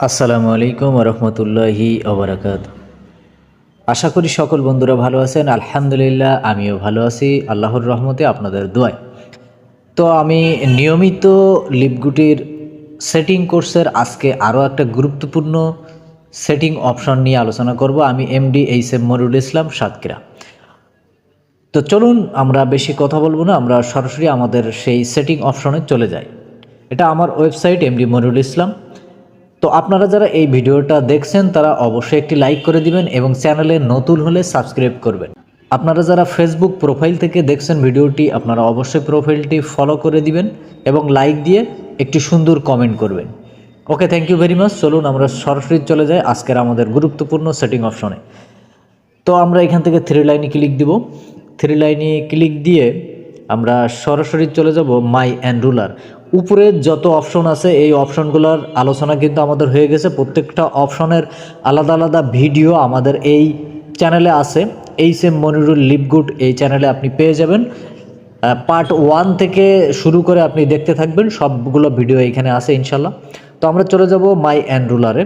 আসসালামু আলাইকুম রহমতুল্লাহি অবরাকাত আশা করি সকল বন্ধুরা ভালো আছেন। আলহামদুলিল্লাহ, আমিও ভালো আছি। আল্লাহর রহমতে আপনাদের দোয়ায়। তো আমি নিয়মিত লিপগুটির সেটিং কোর্সের আজকে আরও একটা গুরুত্বপূর্ণ সেটিং অপশন নিয়ে আলোচনা করব। আমি MD H M Morul Islam, Satkhira. তো চলুন, আমরা বেশি কথা বলব না। আমরা সরাসরি আমাদের সেই সেটিং অপশনে চলে যাই। এটা আমার ওয়েবসাইট, এমডি মরুল ইসলাম। তো আপনারা যারা এই ভিডিওটা দেখছেন, তারা অবশ্যই একটি লাইক করে দিবেন এবং চ্যানেলে নতুন হলে সাবস্ক্রাইব করবেন। আপনারা যারা ফেসবুক প্রোফাইল থেকে দেখছেন ভিডিওটি, আপনারা অবশ্যই প্রোফাইলটি ফলো করে দিবেন এবং লাইক দিয়ে একটি সুন্দর কমেন্ট করবেন। Okay thank you very much চলুন আমরা সরাসরি চলে যাই আজকের আমাদের গুরুত্বপূর্ণ সেটিং অপশনে তো আমরা এখান থেকে থ্রি লাইনে ক্লিক দিব। থ্রি লাইনে ক্লিক দিয়ে আমরা সরাসরি চলে যাব মাই অ্যান্ড রুলার উপরে যত অপশন আছে, এই অপশনগুলোর আলোচনা কিন্তু আমাদের হয়ে গেছে। প্রত্যেকটা অপশনের আলাদা আলাদা ভিডিও আমাদের এই চ্যানেলে আছে। এই সেম মনিরুল লিপগুড এই চ্যানেলে আপনি পেয়ে যাবেন। পার্ট ওয়ান থেকে শুরু করে আপনি দেখতে থাকবেন। সবগুলো ভিডিও এখানে আছে ইনশাল্লাহ। তো আমরা চলে যাব মাই অ্যান্ড রুলারে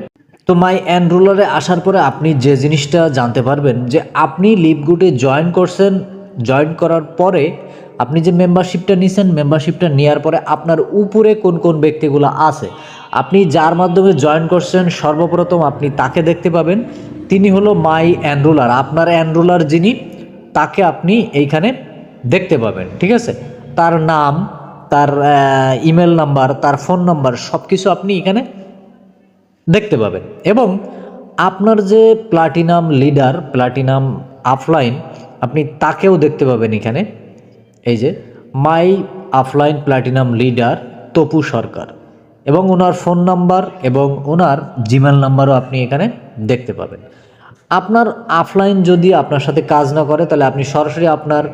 তো মাই অ্যান্ড রুলারে আসার পরে আপনি যে জিনিসটা জানতে পারবেন যে আপনি লিপগুডে জয়েন করছেন জয়েন করার পরে আপনি যে মেম্বারশিপটা নিছেন মেম্বারশিপটা নেওয়ার পরে আপনার উপরে কোন কোন ব্যক্তিগুলো আছে? আপনি যার মাধ্যমে জয়েন করছেন, সর্বপ্রথম আপনি তাকে দেখতে পাবেন। তিনি হলো মাই অ্যানরোলার আপনার অ্যানরোলার যিনি, তাকে আপনি এইখানে দেখতে পাবেন, ঠিক আছে? তার নাম, তার ইমেল নাম্বার তার ফোন নাম্বার সব কিছু আপনি এখানে দেখতে পাবেন। এবং আপনার যে প্লাটিনাম লিডার প্লাটিনাম আফলাইন আপনি তাকেও দেখতে পাবেন এখানে। এই যে, my আফলাইন platinum leader Tapu Sarkar এবং ওনার ফোন নাম্বার এবং ওনার জিমেল নাম্বারও আপনি এখানে দেখতে পাবেন। আপনার আফলাইন যদি আপনার সাথে কাজ না করে, তাহলে আপনি সরাসরি আপনার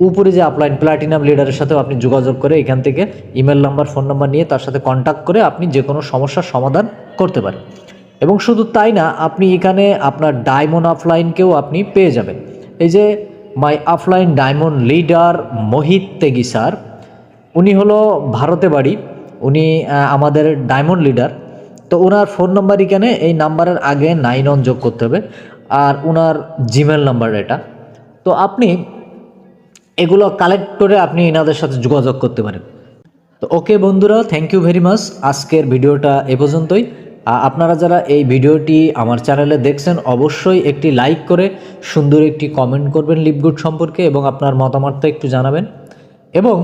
উপরে যে আপলাইন প্লাটিনাম লিডারের সাথেও আপনি যোগাযোগ করে এখান থেকে ইমেল নাম্বার, ফোন নাম্বার নিয়ে তার সাথে কন্ট্যাক্ট করে আপনি যে কোনো সমস্যার সমাধান করতে পারেন। এবং শুধু তাই না, আপনি এখানে আপনার ডায়মন্ড আফলাইনকেও আপনি পেয়ে যাবেন। এই যে my আফলাইন diamond leader Mohit Tegi sir উনি হলো ভারতে বাড়ি, উনি আমাদের ডায়মন্ড লিডার। তো ওনার ফোন নাম্বার এখানে, এই নাম্বারের আগে নাইন অন যোগ করতে হবে। আর ওনার জিমেল নাম্বার এটা। তো আপনি এগুলো কালেক্ট করে আপনি এনাদের সাথে যোগাযোগ করতে পারেন। তো ওকে বন্ধুরা থ্যাংক ইউ ভেরি মাচ আজকের ভিডিওটা এ পর্যন্তই। আপনারা যারা এই ভিডিওটি আমার চ্যানেলে দেখছেন, অবশ্যই একটি লাইক করে সুন্দর একটি কমেন্ট করবেন লিপগুড সম্পর্কে এবং আপনার মতামতটা একটু জানাবেন। এবং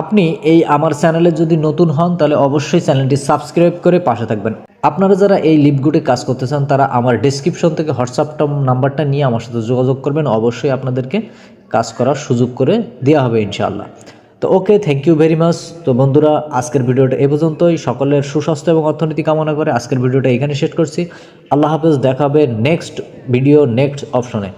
আপনি এই আমার চ্যানেলে যদি নতুন হন, তাহলে অবশ্যই চ্যানেলটি সাবস্ক্রাইব করে পাশে থাকবেন। আপনারা যারা এই লিপগুডে কাজ করতে চান তারা আমার ডিসক্রিপশন থেকে হোয়াটসঅ্যাপটা নাম্বারটা নিয়ে আমার সাথে যোগাযোগ করবেন। অবশ্যই আপনাদেরকে কাজ করার সুযোগ করে দেওয়া হবে ইনশাআল্লাহ। তো okay thank you very much তো বন্ধুরা, আজকের ভিডিওটা এ পর্যন্তই। সকলের সুস্বাস্থ্য এবং অর্থনীতি কামনা করে আজকের ভিডিওটা এখানে শেষ করছি। আল্লাহ হাফেজ, দেখাবে নেক্সট ভিডিও নেক্সট অপশনে